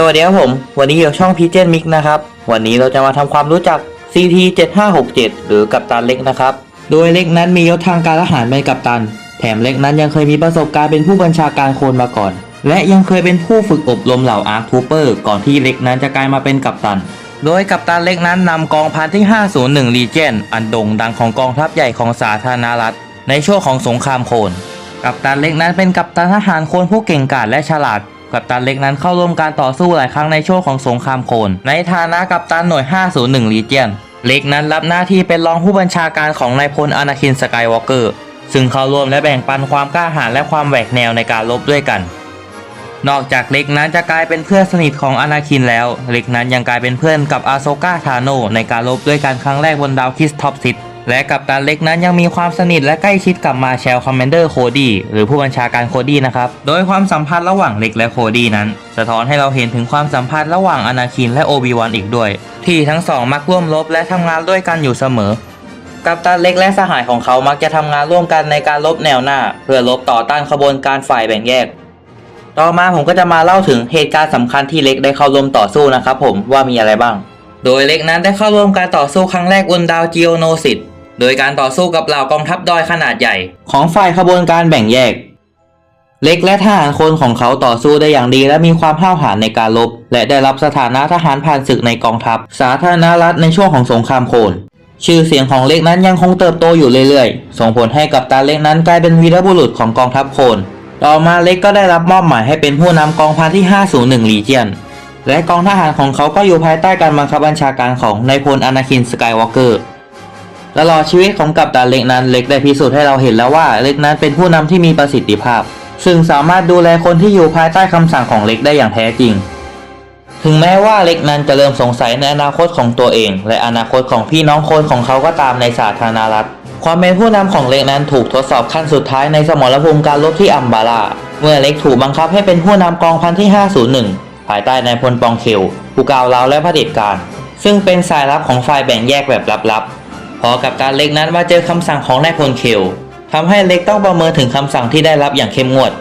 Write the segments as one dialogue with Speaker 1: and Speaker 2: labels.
Speaker 1: สวัสดีครับผม วันนี้อยู่ช่องพีเจนมิกนะครับ วันนี้เราจะมาทำความรู้จัก CT 7567 หรือกัปตันเล็กนะครับ โดยเล็กนั้นมียศทางการทหารเป็นกัปตัน แถมเล็กนั้นยังเคยมีประสบการณ์เป็นผู้บัญชาการโคนมาก่อน และยังเคยเป็นผู้ฝึกอบรมเหล่าอาร์คทูเปอร์ก่อนที่เล็กนั้นจะกลายมาเป็นกัปตัน โดยกัปตันเล็กนั้นนำกองพันที่ 501 ลีเจนอันโด่งดังของกองทัพใหญ่ของสาธารณรัฐ ในช่วงของสงครามโคน กัปตันเล็กนั้นเป็นกัปตันทหารโคนผู้เก่งกาจและฉลาด กัปตันเล็กนั้นเข้าร่วมการต่อสู้หลายครั้งในช่วงของสงครามโคลนในฐานะกัปตันหน่วย 501 ลีเจียน เล็กนั้นรับหน้าที่เป็นรองผู้บัญชาการของนายพลอนาคินสกายวอล์กเกอร์ซึ่งเข้าร่วมและแบ่งปันความกล้าหาญและความแหวกแนวในการรบด้วยกัน นอกจากเล็กนั้นจะกลายเป็นเพื่อนสนิทของอนาคินแล้ว เล็กนั้นยังกลายเป็นเพื่อนกับอาโซกาทาโนในการรบด้วยกันครั้งแรกบนดาวคิสท็อปซิต และกับตันเล็กนั้นยังมีความสนิทและใกล้ชิดกับมาแชลคอมเมนเดอร์โคดี้หรือผู้บัญชาการโคดี้นะครับ โดยความสัมพันธ์ระหว่างเล็กและโคดี้นั้น สะท้อนให้เราเห็นถึงความสัมพันธ์ระหว่างอนาคินและโอบิวันอีกด้วย ที่ทั้งสองมักร่วมรบและทำงานด้วยกันอยู่เสมอ กัปตันเล็กและสหายของเขามักจะทำงานร่วมกันในการรบแนวหน้า เพื่อรบต่อต้านขบวนการฝ่ายแบ่งแยก ต่อมาผมก็จะมาเล่าถึงเหตุการณ์สำคัญที่เล็กได้เข้าร่วมต่อสู้นะครับผมว่ามีอะไรบ้าง โดยเล็กนั้นได้เข้าร่วมการต่อสู้ครั้งแรกบนดาวจิโอโนซิต โดยการต่อสู้กับเหล่ากองทัพดอยขนาดใหญ่ ของฝ่ายขบวนการแบ่งแยก เล็กและทหารคนของเขาต่อสู้ได้อย่างดีและมีความห้าวหาญในการรบและได้รับสถานะทหารผ่านศึกในกองทัพ สาธารณรัฐในช่วงของสงครามโคลนชื่อเสียงของเล็กนั้นยังคงเติบโตอยู่เรื่อยๆ ส่งผลให้กับตาเล็กนั้นกลายเป็นวีรบุรุษของกองทัพโคลนต่อมาเล็กก็ได้รับมอบหมายให้เป็นผู้นำกองพันที่ 501 ลีเจียน และกองทหารของเขาก็อยู่ภายใต้การบังคับบัญชาการของนายพลอนาคินสกายวอล์กเกอร์ ตลอดชีวิตของกัปตันเล็กนั้นเล็กได้พิสูจน์ให้เราเห็นแล้วว่าเล็กนั้นเป็นผู้นำที่มีประสิทธิภาพ ซึ่งสามารถดูแลคนที่อยู่ภายใต้คำสั่งของเล็กได้อย่างแท้จริง ถึงแม้ว่าเล็กนั้นจะเริ่มสงสัยในอนาคตของตัวเอง และอนาคตของพี่น้องคนของเขาก็ตามในสาธารณรัฐ ความเป็นผู้นำของเล็กนั้นถูกทดสอบขั้นสุดท้ายในสมรภูมิการรบที่อัมบาลาเมื่อเล็กถูกบังคับให้เป็นผู้นำกองพันที่ 501 ภายใต้นายพลปองเคลผู้กาวร้าวและเผด็จการ ซึ่งเป็นสายลับของฝ่ายแบ่งแยกแบบลับๆ พอกับการเล็กนั้นมาเจอคำสั่งของนายพลเคลทำให้เล็กต้องประเมินถึงคำสั่งที่ได้รับอย่างเข้มงวด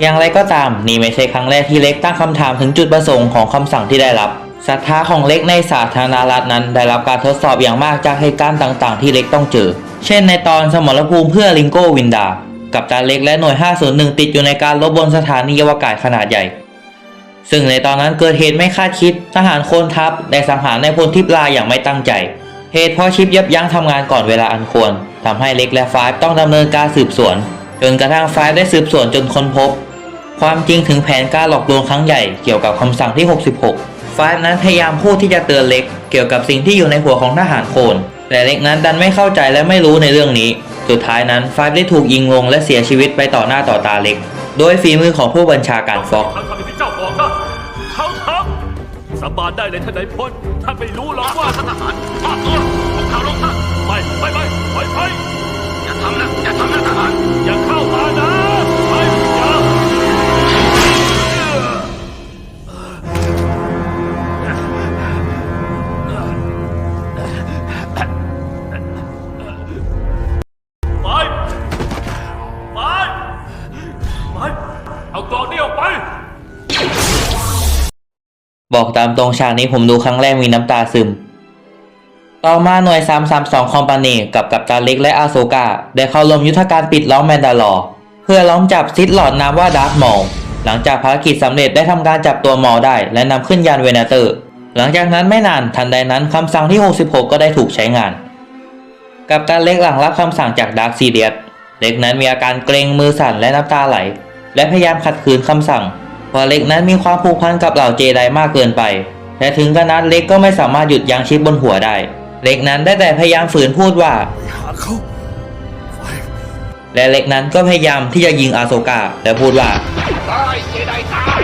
Speaker 1: อย่างไรก็ตามนี่ไม่ใช่ครั้งแรกที่เล็กตั้งคำถามถึงจุดประสงค์ของคำสั่งที่ได้รับศรัทธาของเล็กในสาธารณรัฐนั้น ได้รับการทดสอบอย่างมากจากเหตุการณ์ต่างๆ ที่เล็กต้องเจอ เช่นในตอนสมรภูมิเพื่อลิงโกวินดา กับการเล็กและหน่วย 501 ติดอยู่ในการรบบนสถานีอวกาศขนาดใหญ่ ซึ่งในตอนนั้นเกิดเหตุไม่คาดคิด ทหารโคนทัพได้สังหารนายพลทิพลาอย่างไม่ตั้งใจ เหตุเพราะชิปยับยั้งทำงานก่อนเวลาอันควรทำให้เล็กและฟาต้องดำเนินการสืบสวน จนกระทั่งฟาได้สืบสวนจนค้นพบ ความจริงถึงแผนการหลอกลวงครั้งใหญ่เกี่ยวกับคำสั่งที่ 66ฟาฟนั้นพยายามพูดที่จะเตือนเล็ก เกี่ยวกับสิ่งที่อยู่ในหัวของทหารโคนแต่เล็กนั้นดันไม่เข้าใจและไม่รู้ในเรื่องนี้ สุดท้ายนั้นฟาได้ถูกยิงลงและเสียชีวิตไปต่อหน้าต่อตาเล็ก โดยฝีมือของผู้บัญชาการฟ็อกา
Speaker 2: บานได้เลยท่านนายพลท่านไม่รู้หรอกว่าทหารมอบตัวของเขาลงท่านไปไปไปไปไป
Speaker 1: บอกตามตรงฉากนี้ผมดูครั้งแรกมีน้ำตาซึม ต่อมาหน่วย 332 คอมพานีกับกัปตันเล็กและอาโซกาได้เข้าร่วมยุทธการปิดล้อมแมนดาลอร์เพื่อล้อมจับซิดหลอดนามว่าดาร์ธมอลหลังจากภารกิจสำเร็จได้ทำการจับตัวมอลได้ และนำขึ้นยานเวเนเตอร์ หลังจากนั้นไม่นานทันใดนั้นคำสั่งที่ 66 ก็ได้ถูกใช้งาน กัปตันเล็กหลังรับคำสั่งจากดาร์คซีเดียสเล็กนั้นมีอาการเกรงมือสั่นและน้ำตาไหล และพยายามขัดขืนคำสั่ง เพราะเล็กนั้นมีความผูกพันกับเหล่าเจไดมากเกินไปแต่ถึงกระนั้นเล็กก็ไม่สามารถหยุดยั้งชิปบนหัวได้ เล็กนั้นได้แต่พยายามฝืนพูดว่า
Speaker 2: หาเขา
Speaker 1: และเล็กนั้นก็พยายามที่จะยิงอาโซกาและพูดว่า
Speaker 2: ตายเจไดตาย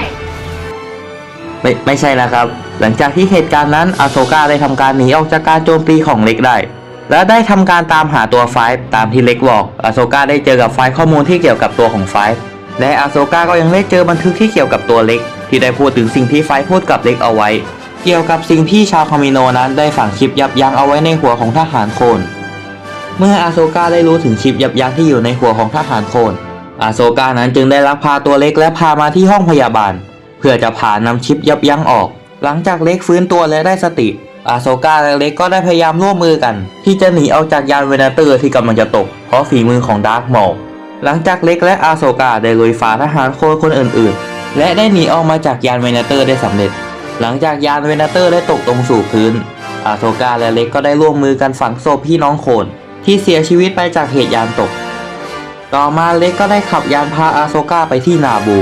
Speaker 1: ไม่ไม่ใช่แล้วครับ หลังจากที่เหตุการณ์นั้นอาโซกาได้ทำการหนีออกจากการโจมตีของเล็กได้ และได้ทำการตามหาตัวไฟฟ์ตามที่เล็กบอกอาโซกาได้เจอกับไฟล์ข้อมูลที่เกี่ยวกับตัวของไฟฟ์ และอาโซกาก็ยังได้เจอบันทึกที่เกี่ยวกับตัวเล็ก ที่ได้พูดถึงสิ่งที่ไฟพูดกับเล็กเอาไว้ เกี่ยวกับสิ่งที่ชาวคอมมิโนนั้นได้ฝังชิปยับยั้งเอาไว้ในหัวของทหารโคน เมื่ออาโซกาได้รู้ถึงชิปยับยั้งที่อยู่ในหัวของทหารโคนอาโซกานั้นจึงได้ลักพาตัวเล็กและพามาที่ห้องพยาบาล เพื่อจะผ่านำชิปยับยั้งออก หลังจากเล็กฟื้นตัวและได้สติ อาโซกาและเล็กก็ได้พยายามร่วมมือกัน ที่จะหนีออกจากยานเวนาเตอร์ที่กำลังจะตก เพราะฝีมือของดาร์กมอล หลังจากเล็กและอาโซกาได้ลุยฝ่าทหารโคนคนอื่นๆ และได้หนีออกมาจากยานเวนาเตอร์ได้สำเร็จ หลังจากยานเวนาเตอร์ได้ตกลงสู่พื้น อาโซกาและเล็กก็ได้ร่วมมือกันฝังศพพี่น้องโคน ที่เสียชีวิตไปจากเหตุยานตก ต่อมาเล็กก็ได้ขับยานพาอาโซกาไปที่นาบู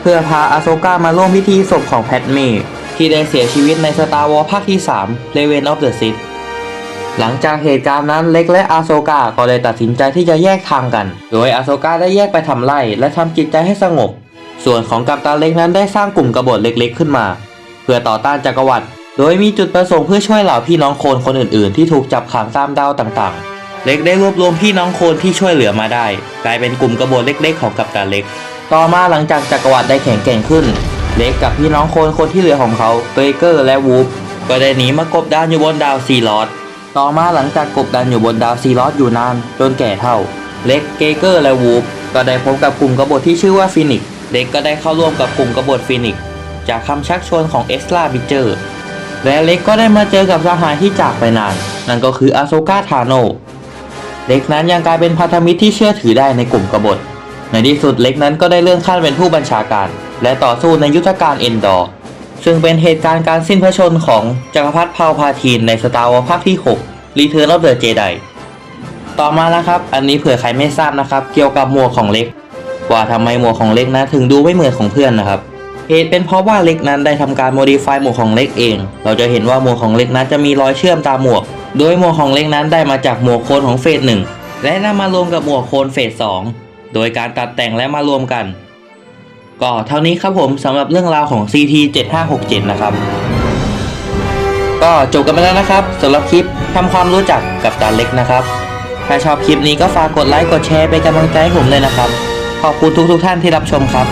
Speaker 1: เพื่อพาอาโซกามาร่วมพิธีศพของแพทเมย์ที่ได้เสียชีวิตในสตาร์วอ s ภาคที่3 Raven of the Sith หลังจากเหตุการณ์นั้นเล็กและอาโซกาก็เลยตัดสินใจที่จะแยกทางกัน โดยอาโซกาได้แยกไปทำไร่และทำจิตใจให้สงบ ส่วนของกัปตันเล็กนั้นได้สร้างกลุ่มกบฏเล็กๆ ขึ้นมา เพื่อต่อต้านจักรวรรดิโดยมีจุดประสงค์เพื่อช่วยเหล่าพี่น้องโคนคนอื่นๆ ที่ถูกจับขังตามดาวต่างๆ เล็กได้รวบรวมพี่น้องโคนที่ช่วยเหลือมาได้ กลายเป็นกลุ่มกบฏเล็ก ๆ ของกัปตันเล็ก ต่อมาหลังจากจักรวรรดิได้แข็งแกร่งขึ้น เล็กกับพี่น้องโคนคนที่เหลือของเขาเบเกอร์และวูฟก็ได้หนีมากบดานอยู่บนดาวซีลอส ต่อมาหลังจากกบดานอยู่บนดาวซีลอสอยู่นานจนแก่เท่า เล็กเกเกอร์และวูฟก็ได้พบกับกลุ่มกบฏที่ชื่อว่าฟินิกซ์เล็กก็ได้เข้าร่วมกับกลุ่มกบฏฟินิกซ์จากคำชักชวนของเอสลาบิเจอร์และเล็กก็ได้มาเจอกับสหายที่จากไปนาน นั่นก็คืออาโซกาทาโนเล็กนั้นยังกลายเป็นพันธมิตรที่เชื่อถือได้ในกลุ่มกบฏในที่สุดเล็กนั้นก็ได้เลื่อนขั้นเป็นผู้บัญชาการ และต่อสู้ในยุทธการเอนดอร์ ซึ่งเป็นเหตุการณ์การสิ้นพระชนของจักรพรรดิพาวพาทีนในสตาร์วอร์ภาคที่6 Return of the Jedi ต่อมานะครับ อันนี้เผื่อใครไม่ทราบนะครับ เกี่ยวกับหมวกของเล็ก ว่าทำไมหมวกของเล็กนั้นถึงดูไม่เหมือนของเพื่อนนะครับเหตุเป็นเพราะว่าเล็กนั้นได้ทำการโมดิฟายหมวกของเล็กเอง เราจะเห็นว่าหมวกของเล็กนั้นจะมีรอยเชื่อมตามหมวก โดยหมวกของเล็กนั้นได้มาจากหมวกโคนของเฟสหนึ่งและนำมารวมกับหมวกโคนเฟสสองโดยการตัดแต่งและมารวมกัน ก็เท่านี้ครับผมสำหรับเรื่องราวของ CT 7567นะครับ ก็จบกันไปแล้วนะครับสำหรับคลิปทำความรู้จักกับตาเล็กนะครับ ถ้าชอบคลิปนี้ก็ฝากกดไลค์กดแชร์เป็นกำลังใจให้ผมเลยนะครับ ขอบคุณทุกๆท่านที่รับชมครับ